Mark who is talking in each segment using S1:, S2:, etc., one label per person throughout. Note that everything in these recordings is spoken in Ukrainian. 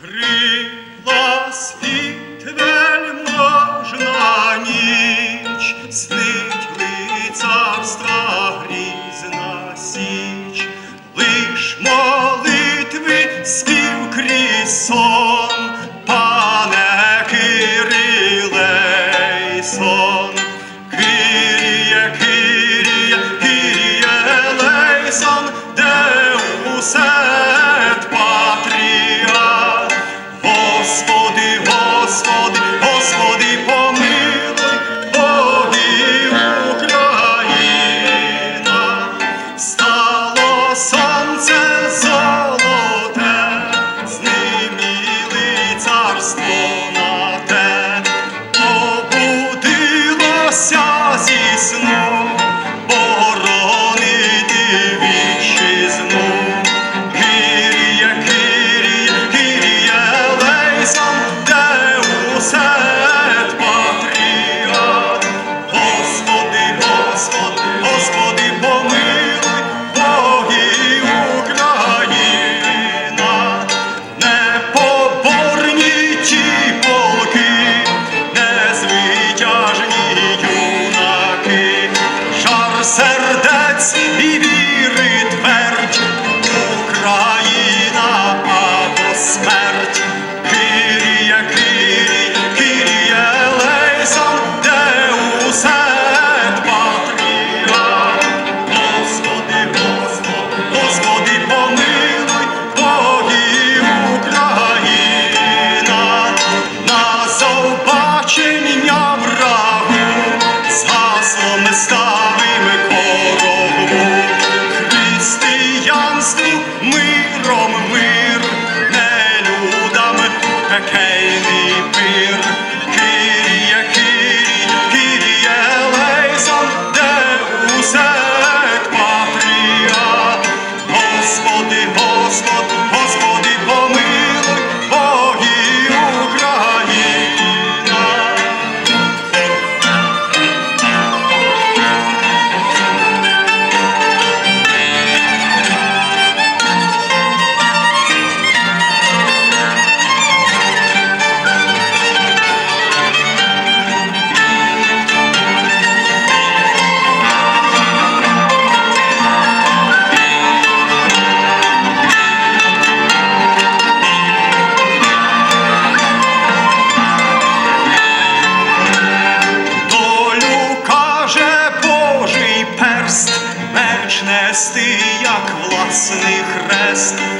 S1: Крила світ вельможна ніч, I can't Bier Небесний хрест.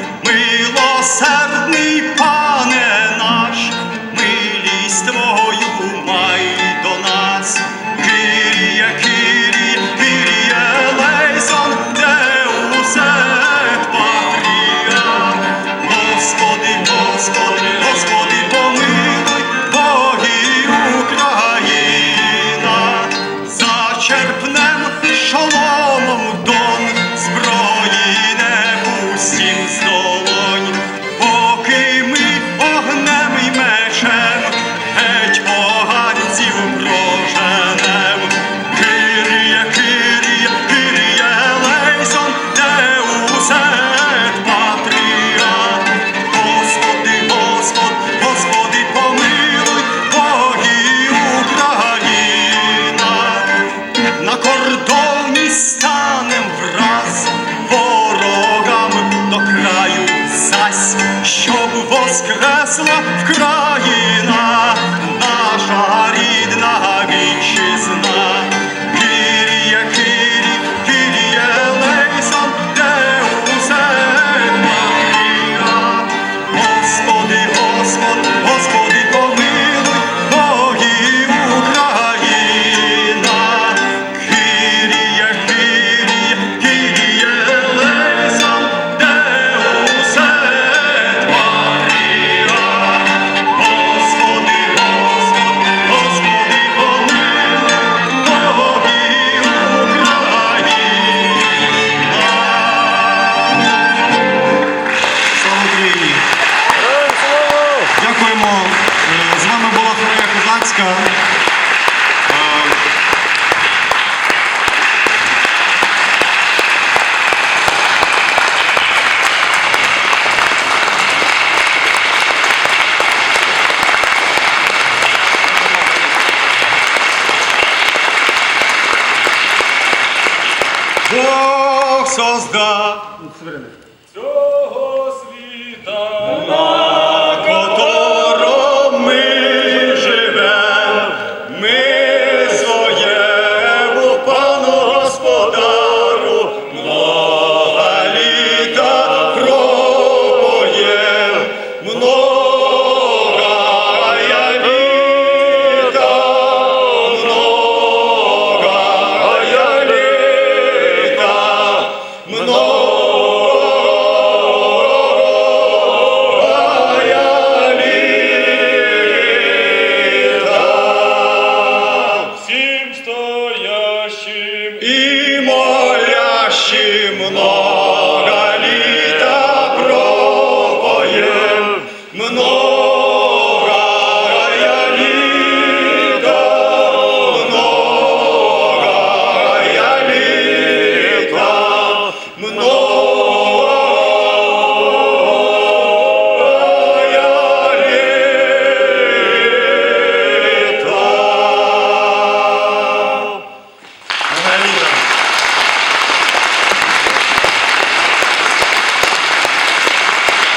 S1: на кордоні станем враз ворогам до краю зась, щоб воскресла в Sons da... Suverena. і молящим
S2: мною.